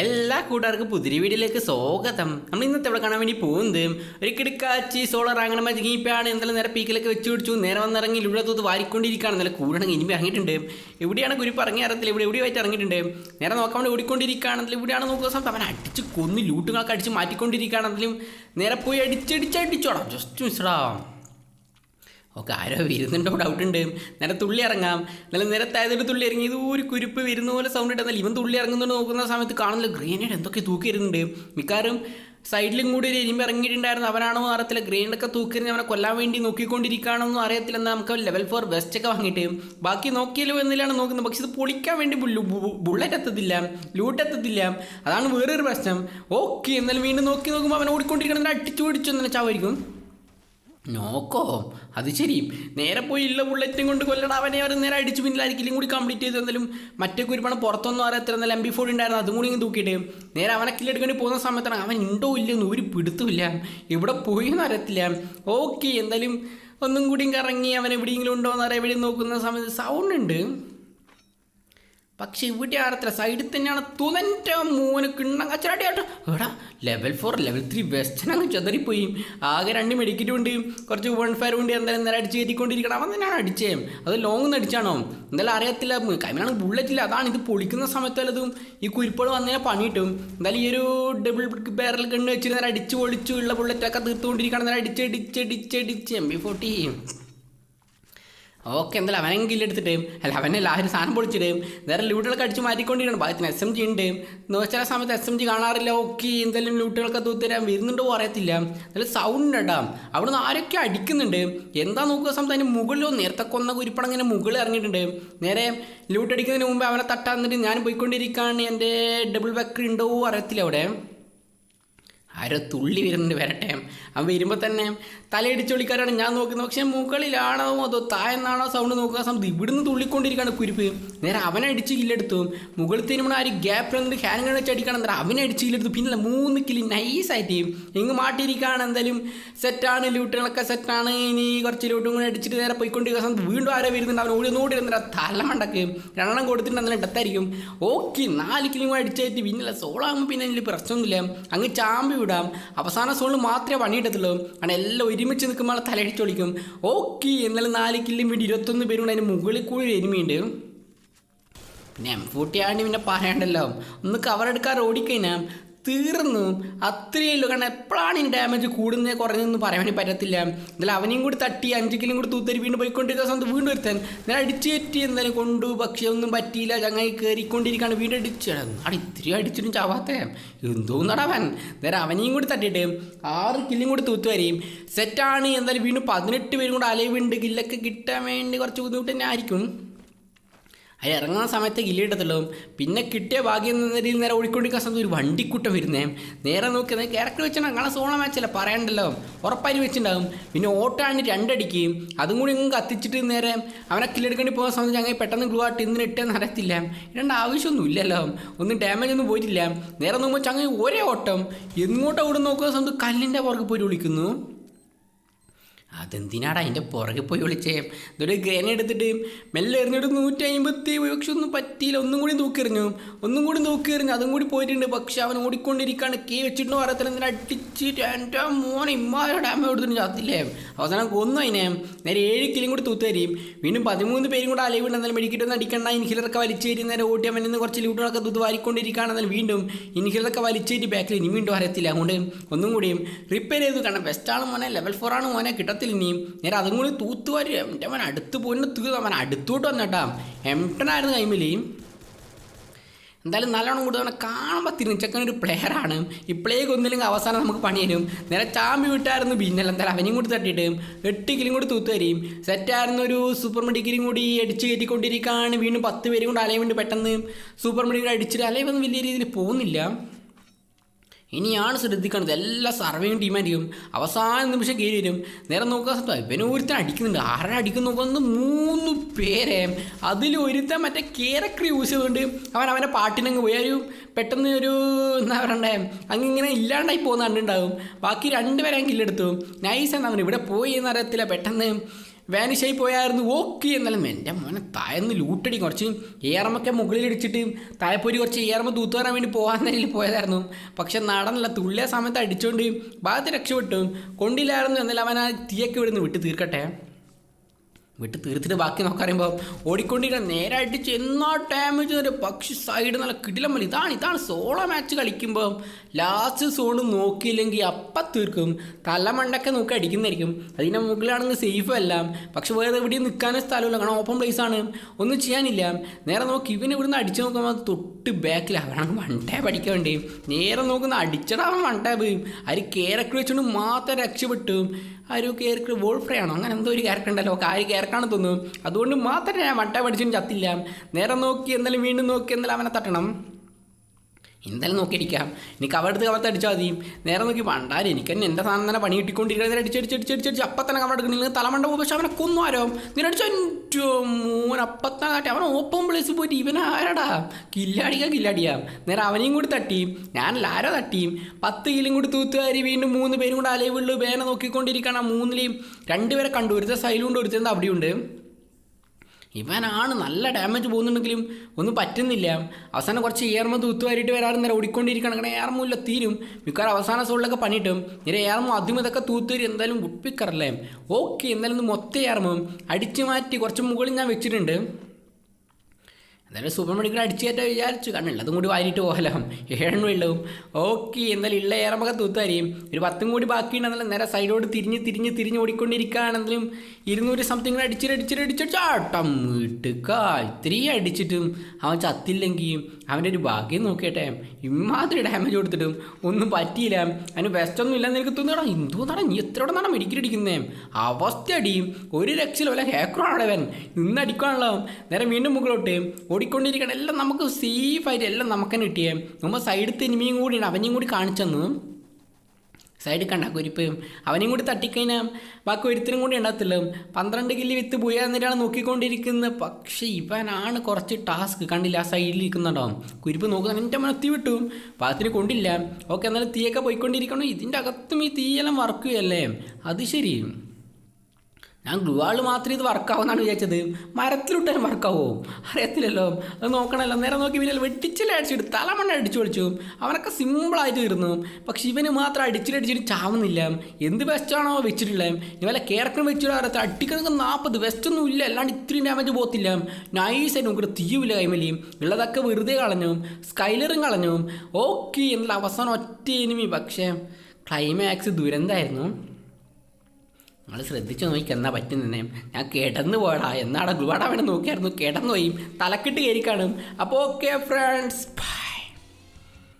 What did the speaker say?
എല്ലാ കൂട്ടുകാർക്കും പുതിരി വീഡിയോയിലേക്ക് സ്വാഗതം. നമ്മൾ ഇന്നത്തെ ഇവിടെ കാണാൻ വേണ്ടി പോകുന്നത് ഒരു കിടക്കാച്ചി സോളർ അങ്ങനെ മതിങ്ങിപ്പാണ് എന്തെല്ലാം നേരെ പീക്കിലൊക്കെ വെച്ച് പിടിച്ചു നേരെ വന്നിറങ്ങി ഇവിടെ തോത്ത് വാരിക്കൊണ്ടിരിക്കുകയാണ്. നല്ല കൂടണെങ്കിൽ ഇനിമി ഇറങ്ങിയിട്ടുണ്ട്. എവിടെയാണ് കുരിപ്പ് ഇറങ്ങി അറിയത്തില്ല ഇവിടെ എവിടെയായിട്ട് ഇറങ്ങിയിട്ടുണ്ട്? നേരെ നോക്കാൻ വേണ്ടി ഓടിക്കൊണ്ടിരിക്കുകയാണെങ്കിലും ഇവിടെയാണ് നോക്കുന്ന സമയത്ത് അവൻ അടിച്ച് കൊന്ന് ലൂട്ടുകളൊക്കെ അടിച്ച് മാറ്റിക്കൊണ്ടിരിക്കുകയാണെങ്കിലും നേരെ പോയി അടിച്ചടിച്ചടിച്ചോടാം ജസ്റ്റ് മിസ്ഡാ ഓക്കെ ആരോ വരുന്നുണ്ടോ ഡൗട്ട് ഉണ്ട്. നേരെ തുള്ളി ഇറങ്ങാം. നല്ല നിരത്തായതൊരു തുള്ളി ഇറങ്ങി. ഇത് ഒരു കുരുപ്പ് വരുന്ന പോലെ സൗണ്ട് ഇട്ടാൽ ഇവൻ തുള്ളി ഇറങ്ങുന്നുണ്ട് നോക്കുന്ന സമയത്ത് കാണുന്നില്ല. ഗ്രേനേഡ് എന്തൊക്കെ തൂക്കി വരുന്നുണ്ട് മിക്കാറും സൈഡിലും കൂടി ഒരു എരിമ്പ് ഇറങ്ങിയിട്ടുണ്ടായിരുന്നു. അവനാണോ അറിയത്തില്ല ഗ്രേനൊക്കെ തൂക്കി അവനെ കൊല്ലാൻ വേണ്ടി നോക്കിക്കൊണ്ടിരിക്കുകയാണെന്നും അറിയത്തില്ല. എന്നാൽ നമുക്ക് ലെവൽ ഫോർ വെസ്റ്റ് ഒക്കെ വാങ്ങിയിട്ട് ബാക്കി നോക്കിയാലോ എന്നിലാണ് നോക്കുന്നത്. പക്ഷെ ഇത് പൊളിക്കാൻ വേണ്ടി ബുള്ളറ്റ് എത്തത്തില്ല. ലൂട്ട് എത്തത്തില്ല. അതാണ് വേറൊരു പ്രശ്നം. ഓക്കെ എന്നാലും വീണ്ടും നോക്കി നോക്കുമ്പോൾ അവൻ ഓടിക്കൊണ്ടിരിക്കണം അടിച്ചു പിടിച്ചു എന്നാൽ ചാവായിരിക്കും. നോക്കോ അത് ശരി. നേരെ പോയി ഇല്ല ബുള്ളറ്റും കൊണ്ട് കൊല്ലണം അവനെ അവർ നേരെ അടിച്ചു പിന്നിലായിരിക്കും കൂടി കംപ്ലീറ്റ് ചെയ്ത് എന്തായാലും മറ്റേ കുരുപ്പണം പുറത്തൊന്നും അറിയത്തില്ല നല്ല എം ബി ഫോർ ഉണ്ടായിരുന്നു അതും കൂടി ഇങ്ങനെ തൂക്കിയിട്ട്. നേരെ അവനെ കില്ലെടുക്കേണ്ടി പോകുന്ന സമയത്താണ് അവൻ ഉണ്ടോ ഇല്ലെന്ന് ഒരു പിടുത്തമില്ല ഇവിടെ പോയി എന്ന് അറിയത്തില്ല. ഓക്കെ എന്തായാലും ഒന്നും കൂടി കറങ്ങി അവൻ എവിടെയെങ്കിലും ഉണ്ടോ എന്ന് അറിയാൻ വേണ്ടി നോക്കുന്ന സമയത്ത് സൗണ്ട് ഉണ്ട്. പക്ഷെ ഇവിടെ അറിയത്തില്ല സൈഡിൽ തന്നെയാണ് തുനന്റെ മൂന്ന് കിണ്ണം കച്ചറാട്ടിയാട്ടോ എടാ ലെവൽ ഫോർ ലെവൽ ത്രീ വെസ്റ്റനങ്ങ് ചെതറിപ്പോയി. ആകെ രണ്ട് മെഡിക്കറ്റും ഉണ്ട്. കുറച്ച് വൺ ഫയർ ഉണ്ട്. എന്തായാലും നേരെ അടിച്ച് കയറ്റിക്കൊണ്ടിരിക്കണം. അവൻ തന്നെയാണ് അടിച്ചേ. അത് ലോങ് നിന്ന് അടിച്ചാണോ? എന്തായാലും അറിയത്തില്ല. കൈമനാണ് ബുള്ളറ്റില്ല അതാണ് ഇത് പൊളിക്കുന്ന സമയത്തുള്ളതും ഈ കുരിപ്പുകൾ വന്നതിനെ പണിയിട്ടും. എന്തായാലും ഈ ഒരു ഡബിൾ ബാരൽ കണ്ണ് വെച്ചിട്ട് നേരെ അടിച്ച് പൊളിച്ചു. ഉള്ള ബുള്ളറ്റൊക്കെ തീർത്തുകൊണ്ടിരിക്കണം. നേരെ അടിച്ച് അടിച്ച് അടിച്ച് അടിച്ച്. എം ബി ഫോർട്ടി ഓക്കെ എന്തായാലും അവനെ കില്ലെടുത്തിട്ട് അല്ല അവനെ എല്ലാവരും സാധനം പൊളിച്ചിട്ട് നേരെ ലൂട്ടുകൾ അടിച്ച് മാറ്റിക്കൊണ്ടിരിക്കണം ഭാഗത്തിന് എസ് എം ജി ഉണ്ട് എന്ന് ചില സമയത്ത് എസ് എം ജി കാണാറില്ല ഓക്കെ എന്തായാലും ലൂട്ടുകളൊക്കെ തൂത്തരാൻ വരുന്നുണ്ടോ അറിയത്തില്ല. നല്ല സൗണ്ട് ഉണ്ടാ അവിടുന്ന് ആരൊക്കെ അടിക്കുന്നുണ്ട്? എന്താ നോക്കുക സമയത്ത് അതിന് മുകളിലോ നേരത്തെ കൊന്ന കുരിപ്പണം ഇങ്ങനെ മുകളിൽ ഇറങ്ങിയിട്ടുണ്ട്. നേരെ ലൂട്ട് അടിക്കുന്നതിന് മുമ്പ് അവനെ തട്ടാന്നിട്ട് ഞാൻ പോയിക്കൊണ്ടിരിക്കുകയാണ് എന്റെ ഡബിൾ ബാക്കർ ഉണ്ടോ അറിയത്തില്ല അവിടെ. ആരോ തുള്ളി വരുന്നുണ്ട് വരട്ടെ. അവൻ വരുമ്പോൾ തന്നെ തലയിടിച്ചൊളിക്കാരാണ് ഞാൻ നോക്കുന്നത്. പക്ഷേ മുകളിലാണോ അതോ താഴെന്നാണോ സൗണ്ട് നോക്കുക. സമയത്ത് ഇവിടുന്ന് തുള്ളിക്കൊണ്ടിരിക്കുകയാണ് കുരിപ്പ്. നേരെ അവനെ അടിച്ച് കില്ലെടുത്തു മുകളിൽ തിരുമ്പോൾ ആ ഒരു ഗ്യാപ്പ് എന്നിട്ട് ഹാൻഡ് വെച്ച് അടിക്കണം നേരെ അവനെ അടിച്ച് കില്ലെടുത്തു പിന്നെ മൂന്ന് കിലി നൈസായിട്ട് ഇങ്ങ് മാട്ടിയിരിക്കുകയാണ്. എന്തായാലും സെറ്റാണ് ലൂട്ടുകളൊക്കെ സെറ്റാണ് ഇനി കുറച്ച് ലൂട്ടും കൂടെ അടിച്ചിട്ട് നേരെ പോയിക്കൊണ്ടിരിക്കുന്ന സമയത്ത് വീണ്ടും ആരോ വരുന്നുണ്ട്. അവൻ ഓടി നോടി ഇരുന്നിട്ട് തലമണ്ടക്ക് രണ്ടെണ്ണം കൊടുത്തിട്ട് എന്നാലും ഡെത്തായിരിക്കും ഓക്കെ നാല് കിലും അടിച്ചായിട്ട് പിന്നില്ല സോളാകുമ്പോൾ പിന്നെ അതിൽ പ്രശ്നമൊന്നുമില്ല. അങ്ങ് ചാമ്പി വിടാം അവസാന സോണിൽ മാത്രമേ പണിയെടുത്തുള്ളൂ കാരണം എല്ലാം ഒരുമിച്ച് നിൽക്കുമ്പോൾ തലയടിച്ചൊളിക്കും ഓക്കെ എന്നാലും നാല് കില്ലും വീട് ഇരുപത്തൊന്ന് പേരും അതിന് മുകളിൽ കൂടി ഒരു പിന്നെ എം ഫോർട്ടി പിന്നെ പറയണ്ടല്ലോ. ഒന്ന് കവർ എടുക്കാൻ ഓടിക്കഴിഞ്ഞാൽ തീർന്നു അത്രയും ഉള്ളൂ കാരണം എപ്പോഴാണ് ഈ ഡാമേജ് കൂടുന്നത് കുറഞ്ഞതെന്ന് പറയാൻ പറ്റത്തില്ല. എന്നാലും അവനെയും കൂടി തട്ടി അഞ്ച് കിലും കൂടി തൂത്തരി വീണ്ടും പോയിക്കൊണ്ടിരിക്കുന്ന സമയത്ത് വീണ്ടും ഒരുത്താൻ. ഞാൻ അടിച്ചു കയറ്റി എന്തായാലും കൊണ്ടു. പക്ഷേ ഒന്നും പറ്റിയില്ല. ചങ്ങായി കയറിക്കൊണ്ടിരിക്കുകയാണ് വീണ്ടും അടിച്ചു അവിടെ ഇത്തിരി അടിച്ചിട്ടും ചാവാത്തേ? എന്തോന്നടാ അവൻ? നേരെ അവനെയും കൂടി തട്ടിയിട്ട് ആറ് കില്ലും കൂടി തൂത്ത് വരെയും സെറ്റാണ് എന്തായാലും വീണ്ടും പതിനെട്ട് പേരും കൂടെ അലവുണ്ട് കില്ലൊക്കെ കിട്ടാൻ വേണ്ടി കുറച്ച് ബുദ്ധിമുട്ട് തന്നെ ആയിരിക്കും അത് ഇറങ്ങുന്ന സമയത്ത് കില്ലിയിടത്തുള്ളൂ പിന്നെ കിട്ടിയ ഭാഗ്യം എന്ന രീതിയിൽ നേരെ ഓടിക്കൊണ്ടിരിക്കുന്ന സമയത്ത് ഒരു വണ്ടിക്കൂട്ടം വരുന്നേ. നേരെ നോക്കുന്നത് ക്യാരക്ടർ വെച്ചാൽ കാണാൻ സോണ മാച്ചല്ല പറയണ്ടല്ലോ. ഉറപ്പായി വെച്ചിട്ടുണ്ടാകും. പിന്നെ ഓട്ടാണ് രണ്ടടിക്ക്. അതും കൂടി ഇങ്ങ് കത്തിച്ചിട്ട് നേരെ അവനെ കില്ലെടുക്കേണ്ടി പോകുന്ന സമയത്ത് ഞങ്ങൾ പെട്ടെന്ന് ഗ്ലൂ ആയിട്ട് ഇന്നിന് ഇട്ടെന്ന് അറിയത്തില്ല. ഇടേണ്ട ആവശ്യമൊന്നും ഇല്ലല്ലോ. ഒന്നും ഡാമേജ് ഒന്നും പോയിട്ടില്ല. നേരെ നോക്കുമ്പോൾ ചങ്ങ ഒരേ ഓട്ടം. എങ്ങോട്ടോ ഇവിടെ നോക്കുന്ന സമയത്ത് കല്ലിന്റെ പുറകെ പോയി വിളിക്കുന്നു. അതെന്തിനാടാ അതിന്റെ പുറകെ പോയി വിളിച്ചേ? ഇതൊരു ഗ്രേന എടുത്തിട്ട് മെല്ലെ എറിഞ്ഞിട്ട് നൂറ്റി അമ്പത്തി പക്ഷെ ഒന്നും പറ്റിയില്ല. ഒന്നും കൂടി തൂക്കിയെറിഞ്ഞു ഒന്നും കൂടി തൂക്കിയെറിഞ്ഞു അതും കൂടി പോയിട്ടുണ്ട്. പക്ഷെ അവൻ ഓടിക്കൊണ്ടിരിക്കുകയാണ് കീ വെച്ചിട്ട് പറയത്തില്ല എന്തിനാ അടിച്ച് എന്റെ മോനെ ഇമ്മാരെ ഡാമേജ് കൊടുത്തിട്ട് അതില്ലേ? അവസാനം കൊന്നു അതിനെ. നേരെ ഏഴ് കിലും കൂടി തൂത്ത് തരും. വീണ്ടും പതിമൂന്ന് പേരും കൂടെ അലവിണ്ട് മെഡിക്കിട്ട് ഒന്ന് അടിക്കണ്ട. ഇൻഹിലറൊക്കെ വലിച്ചേരി നേരെ ഓട്ടി അവൻ നിന്ന് കുറച്ച് ലൂട്ടുകളൊക്കെ തൂത്ത് വാരിക്കൊണ്ടിരിക്കുകയാണെന്നാൽ വീണ്ടും ഇൻഹിലറൊക്കെ വലിച്ചേരി ബാക്കിൽ ഇനി വീണ്ടും അറിയത്തില്ല. അതുകൊണ്ട് ഒന്നും കൂടിയും റിപ്പയർ ചെയ്ത്. കാരണം ബെസ്റ്റാണ് മോനെ. ലെവൽ ഫോർ ആണ് മോനെ. കിട്ടത്തില്ല. ഇനിയും നേരെ അതും കൂടി തൂത്തുവാരി എന്റെ അവൻ അടുത്ത് പോയിട്ട് തീർന്നു അവൻ അടുത്തോട്ട് വന്നേട്ടാ. എംടനായിരുന്നു കൈമിലേയും എന്തായാലും നല്ലോണം കൂടുതൽ അവനെ കാണുമ്പോൾ തിരിച്ചക്കൻ ഒരു പ്ലെയറാണ് ഈ ഒന്നില്ലെങ്കിൽ അവസാനം നമുക്ക് പണി തരും. നേരെ ചാമ്പി വിട്ടായിരുന്നു പിന്നല്ല എന്തായാലും അവനെയും കൂടി തട്ടിയിട്ട് എട്ട് കിലും കൂടി തൂത്ത് തരും. സെറ്റായിരുന്ന ഒരു സൂപ്പർ മെഡിക്കലും കൂടി അടിച്ച് കയറ്റിക്കൊണ്ടിരിക്കുകയാണ് വീണ്ടും പത്ത് പേരും കൂടി അലയും വേണ്ടി പെട്ടെന്ന് സൂപ്പർ മെഡിക്കൽ അടിച്ചിട്ട് അലയൊന്നും വലിയ രീതിയിൽ പോകുന്നില്ല. ഇനിയാണ് ശ്രദ്ധിക്കേണ്ടത്. എല്ലാ സർവേയും ടീമായിരിക്കും അവസാന നിമിഷം കയറി വരും. നേരം നോക്കാൻ സമയത്ത് ഇവന് ഒരുത്തൻ അടിക്കുന്നുണ്ട്. ആരെ അടിക്കുന്നു നോക്കുന്നത് മൂന്ന് പേരെ. അതിൽ ഒരുത്തൻ മറ്റേ കേരക്രി യൂസ് ചെയ്തുകൊണ്ട് അവൻ അവന്റെ പാട്ടിനങ്ങ് പോയി. ഒരു പെട്ടെന്ന് ഒരു എന്താ പറയണ്ടേ അങ്ങ് ഇങ്ങനെ ഇല്ലാണ്ടായി പോകുന്ന കണ്ടുണ്ടാവും ബാക്കി രണ്ടുപേരെ കില്ലെടുത്തു നൈസ് അവൻ ഇവിടെ പോയി എന്നറിയത്തില്ല. പെട്ടെന്ന് വാനിഷായി പോയായിരുന്നു. ഓക്കെ എന്നാലും എന്റെ മോനെ തായെന്ന് ലൂട്ടടി കുറച്ച് ഏറമൊക്കെ മുകളിൽ ഇടിച്ചിട്ട് തായപ്പൊരി കുറച്ച് ഏറമ തൂത്തു വരാൻ വേണ്ടി പോകാൻ നിലയിൽ പോയതായിരുന്നു. പക്ഷെ നടന്നില്ല തുള്ളിയ സമയത്ത് അടിച്ചുകൊണ്ട് ഭാഗത്ത് രക്ഷപ്പെട്ടു. കൊണ്ടില്ലായിരുന്നു എന്നാലും അവൻ ആ തീയൊക്കെ ഇവിടുന്ന് വിട്ട് തീർക്കട്ടെ. വിട്ട് തീർത്തിട്ട് ബാക്കി നോക്കറിയുമ്പോൾ ഓടിക്കൊണ്ടിരിക്കുന്ന നേരെ നേരായിട്ട് ചെന്നാ ഡാമേജ് ഒരു പക്ഷി സൈഡ് നല്ല കിടിലം മതി ഇതാണ് ഇതാണ് സോളോ മാച്ച് കളിക്കുമ്പോൾ ലാസ്റ്റ് സോണ് നോക്കിയില്ലെങ്കിൽ അപ്പം തീർക്കും. തലമണ്ടൊക്കെ നോക്കി അടിക്കുന്നതായിരിക്കും. അതിന്റെ മുകളിലാണെങ്കിൽ സേഫ് അല്ല. പക്ഷെ വേറെ എവിടെയും നിൽക്കാനും സ്ഥലമില്ല. കാരണം ഓപ്പൺ പ്ലേസ് ആണ്. ഒന്നും ചെയ്യാനില്ല. നേരെ നോക്കി ഇവന് ഇവിടുന്ന് അടിച്ചു നോക്കുമ്പോൾ തൊട്ട് ബാക്കിലാണ് കാരണം വൺ ടാബ് അടിക്കാൻ വേണ്ടി. നേരെ നോക്കുന്ന അടിച്ചടാവൻ വൺ ടാബ് അതിൽ കേരക്ടർ വെച്ചുകൊണ്ട് മാത്രം രക്ഷപ്പെട്ടു. ആ ഒരു ക്യാരക്ടർ വോൾഫ്രേ ആണോ? അങ്ങനെ എന്തോ ഒരു ക്യാരക്ടർ ഉണ്ടല്ലോ. ആ ഒരു ക്യാരക്ടറാണ് തോന്നുന്നു. അതുകൊണ്ട് മാത്രമേ ഞാൻ വട്ട പഠിച്ചും ചത്തില്ല. നേരെ നോക്കി എന്നാലും വീണ്ടും നോക്കി എന്തായാലും അവനെ തട്ടണം. എന്തായാലും നോക്കിയിരിക്കാം ഇനി കവറെടുത്ത് കവർത്ത് അടിച്ചാൽ മതി നേരെ നോക്കി പണ്ടാലും എനിക്ക് തന്നെ എന്റെ സാധനം തന്നെ പണി കിട്ടിക്കൊണ്ടിരിക്കുന്നത് അടിച്ചടിച്ചടിച്ചടിച്ചടിച്ച് അപ്പം തന്നെ നിങ്ങൾ തലമണ്ട പോകും പക്ഷെ അവനെ കൊന്നു ആരോ? ഇങ്ങനെ അടിച്ചോ? മൂന്ന് അപ്പത്താൻ കാട്ടി. അവൻ ഓപ്പൺ പ്ലേസ് പോയിട്ട് ഇവൻ ആരടാ? കില്ലാടിക്കാ കില്ലാടിയാ. നേരെ അവനെയും കൂടി തട്ടി. ഞാനല്ല ആരോ തട്ടിയും. പത്ത് കിലും കൂടി തൂത്തുകാരി വീണ്ടും മൂന്ന് പേരും കൂടെ അലവുള്ളൂ വേന നോക്കിക്കൊണ്ടിരിക്കണം മൂന്നിലെയും രണ്ടുപേരെ കണ്ടു. ഒരുത്തെ സൈലുണ്ട് ഒരുത്തത് അവിടെയുണ്ട്? ഇവനാണ് നല്ല ഡാമേജ് പോകുന്നുണ്ടെങ്കിലും ഒന്നും പറ്റുന്നില്ല. അവസാനം കുറച്ച് ഏർമ തൂത്തുവാരിയിട്ട് വരാറ് നേരെ ഓടിക്കൊണ്ടിരിക്കണം അങ്ങനെ ഏർമില്ല തീരും. മിക്കവാറും അവസാന സോളിലൊക്കെ പണിയിട്ടും. നേരെ ഏർമ ആദ്യം ഇതൊക്കെ തൂത്തുവരി എന്തായാലും ഉപ്പിക്കറല്ലേ ഓക്കെ എന്തായാലും മൊത്തം ഏർമും അടിച്ചു മാറ്റി കുറച്ച് മുകളിൽ ഞാൻ വെച്ചിട്ടുണ്ട്. എന്തായാലും സൂപ്പർ മെഡിക്കൽ അടിച്ചു കയറ്റാൻ വിചാരിച്ചു. കാരണം ഉള്ളതും കൂടി വാരിയിട്ട് പോകലോ. ഏഴെണ്ണം ഉള്ളതും. ഓക്കെ എന്തായാലും ഉള്ള ഏറമൊക്കെ തൂത്താരിയും. ഒരു പത്തും കൂടി ബാക്കിയുണ്ടെന്നാലും നേരെ സൈഡോട് തിരിഞ്ഞ് തിരിഞ്ഞ് തിരിഞ്ഞ് ഓടിക്കൊണ്ടിരിക്കുകയാണെങ്കിലും ഇരുന്നൂറ് സംതിങ് അടിച്ചിട്ട് അടിച്ചിട്ട് അടിച്ചിട്ട് ഇത്തിരി അടിച്ചിട്ടും അവൻ ചത്തില്ലെങ്കിൽ അവന്റെ ഒരു ഭാഗ്യം നോക്കിയട്ടെ. ഇമാതിരി ഡാമേജ് കൊടുത്തിട്ടും ഒന്നും പറ്റിയില്ല. അതിന് ബെസ്റ്റൊന്നും ഇല്ലെന്ന് എനിക്ക് തോന്നിയടാ എന്തോന്നാടാ നീ എത്രയോടെ നാടാ മെഡിക്കൽ അടിക്കുന്നേ? അവസ്ഥ അടിയും ഒരു രക്ഷയിലും അല്ല ഹേക്കറാണ് അവൻ നിന്ന് അടിക്കാണല്ലോ നേരെ വീണ്ടും മുകളിലോട്ട്. ഓടിക്കൊണ്ടിരിക്കണം എല്ലാം നമുക്ക് സേഫായിട്ട് എല്ലാം നമുക്ക് തന്നെ കിട്ടിയേ. നമ്മൾ സൈഡിൽ തിരുമിയും കൂടിയാണ് അവനെയും കൂടി കാണിച്ചെന്ന്. സൈഡിൽ കണ്ട കുരിപ്പ് അവനെയും കൂടി തട്ടിക്കഴിഞ്ഞാൽ ബാക്കി ഒരുത്തിനും കൂടി ഉണ്ടാകത്തില്ല. പന്ത്രണ്ട് കില്ലി വിത്ത് പോയാ എന്നിട്ടാണ് നോക്കിക്കൊണ്ടിരിക്കുന്നത്. പക്ഷേ ഇവനാണ് കുറച്ച് ടാസ്ക് കണ്ടില്ല ആ സൈഡിൽ ഇരിക്കുന്നുണ്ടോ? കുരിപ്പ് നോക്കുന്ന എന്റെ മനത്തി വിട്ടു പാത്തിന് കൊണ്ടില്ല. ഓക്കെ എന്നാലും തീയൊക്കെ പോയിക്കൊണ്ടിരിക്കണം. ഇതിന്റെ അകത്തും ഈ തീയെല്ലാം വർക്ക് ചെയ്യല്ലേ അത് ശരി. ഞാൻ ഗ്ലൂ ആൾ മാത്രമേ ഇത് വർക്കാവുമെന്നാണ് വിചാരിച്ചത്. മരത്തിലിട്ടാൻ വർക്കാവോ അറിയത്തില്ലല്ലോ. അത് നോക്കണമല്ലോ നേരെ നോക്കി പിന്നെ വെട്ടിച്ചില്ല അടിച്ചിട്ട് തലമണ്ണ അടിച്ചു പൊളിച്ചു. അവനൊക്കെ സിമ്പിളായിട്ട് തീർന്നു പക്ഷെ ഇവന് മാത്രം അടിച്ചിലടിച്ചിട്ട് ചാവുന്നില്ല. എന്ത് വെസ്റ്റാണോ വെച്ചിട്ടുള്ളത്. ഇവലെ കേരക്കം വെച്ചിട്ട് അറിയാത്ത അടിക്കുന്നൊക്കെ നാൽപ്പത് വെസ്റ്റൊന്നും ഇല്ല. അല്ലാണ്ട് ഇത്രയും ഡാമേജ് പോകത്തില്ല. നൈസായിട്ട് നമുക്ക് തീയുമില്ല കൈമലി ഉള്ളതൊക്കെ വെറുതെ കളഞ്ഞു. സ്കൈലറും കളഞ്ഞു. ഓക്കെ എന്നുള്ള അവസാനം ഒറ്റ എനിമി പക്ഷേ ക്ലൈമാക്സ് ദുരന്തമായിരുന്നു. നിങ്ങൾ ശ്രദ്ധിച്ചു നോക്കി എന്നാ പറ്റുന്നേ. ഞാൻ കിടന്നു പോടാ എന്നാടാ ഗുരുപാടാ വേണം നോക്കിയായിരുന്നു. കിടന്നു പോയി തലക്കിട്ട് കയറി കാണും. അപ്പോൾ ഓക്കെ ഫ്രണ്ട്സ്